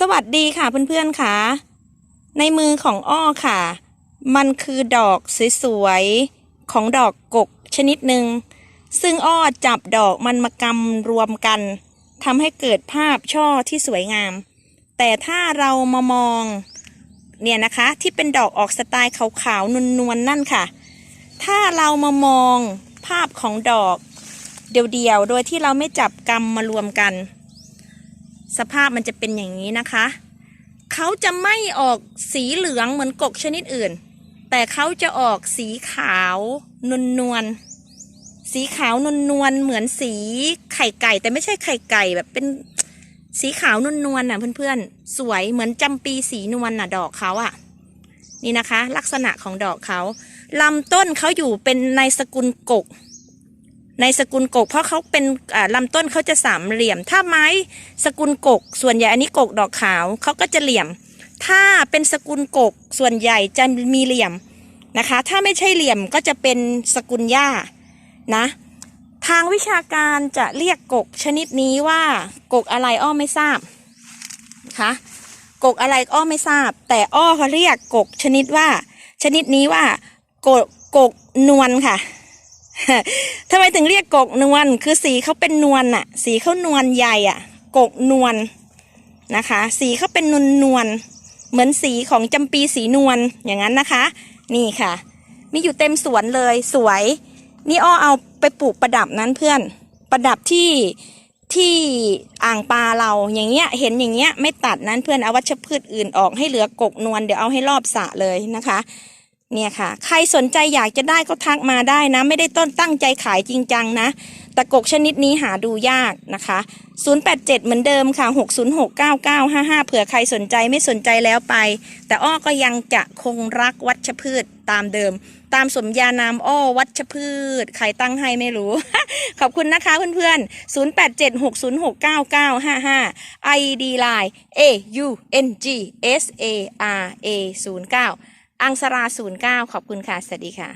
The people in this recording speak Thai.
สวัสดีค่ะเพื่อนๆค่ะ ในมือของอ้อค่ะ มันคือดอกสวยๆของดอกกกชนิดหนึ่งซึ่งอ้อจับดอกมันมากำรวมกันทำให้เกิดภาพช่อที่สวยงาม แต่ถ้าเรามามองเนี่ยนะคะที่เป็นดอกออกสไตล์ขาวๆนวลๆนั่นค่ะ ถ้าเรามามองภาพของดอก เดียวๆ โดยที่เราไม่จับกำมารวมกัน สภาพมันจะเป็นอย่างนี้นะคะ เขาจะไม่ออกสีเหลืองเหมือนกกชนิดอื่น แต่เขาจะออกสีขาวนวลนวลๆสีขาวนวลนวลๆเหมือนสีไข่ไก่ แต่ไม่ใช่ไข่ไก่แบบเป็นสีขาวนวลนวลๆน่ะเพื่อนๆ สวยเหมือนจำปีสีนวลน่ะดอกเขาอะ นี่นะคะ ลักษณะของดอกเขาลำต้นเขาอยู่เป็นในสกุลกก ในสกุลกก เพราะเขาเป็นอ่าลำต้นเขาจะสามเหลี่ยม ถ้าไม้สกุลกก ส่วนใหญ่อันนี้กกดอกขาวเขาก็จะเหลี่ยม ถ้าเป็นสกุลกกส่วนใหญ่จะมีเหลี่ยมนะคะ ถ้าไม่ใช่เหลี่ยมก็จะเป็นสกุลหญ้านะ ทางวิชาการจะเรียกกกชนิดนี้ว่ากกอะไรอ้อไม่ทราบคะกกอะไรอ้อไม่ทราบ แต่อ้อเขาเรียกกกชนิดว่า ชนิดนี้ว่ากกกกนวลค่ะ ทำไมถึงเรียกกกนวลคือสีเขาเป็นนวลน่ะสีเขานวลใหญ่อะกกนวลนะคะ สีเขาเป็นนวลนวลเหมือนสีของจำปีสีนวลอย่างนั้นนะคะ นี่ค่ะ มีอยู่เต็มสวนเลยสวย นี่อ้อเอาไปปลูกประดับนั้นเพื่อน ประดับที่ที่อ่างปลาเราอย่างเงี้ยเห็นอย่างเงี้ยไม่ตัดนั้นเพื่อนเอาวัชพืชอื่นออกให้เหลือกกนวลเดี๋ยวเอาให้รอบสระเลยนะคะ เนี่ยค่ะ ใครสนใจอยากจะได้ก็ทักมาได้นะ ไม่ได้ต้นตั้งใจขายจริงจังนะแต่กกชนิดนี้หาดูยากนะคะ 087 เหมือนเดิมค่ะ 6069955 เผื่อใครสนใจไม่สนใจแล้วไป แต่อ้อก็ยังจะคงรักวัชพืชตามเดิม ตามสมญานามอ้อวัชพืช ใครตั้งให้ไม่รู้ ขอบคุณนะคะเพื่อนๆ 0876069955 ID Line A U N G S A R A 09 อังสรา09 ขอบคุณค่ะ สวัสดีค่ะ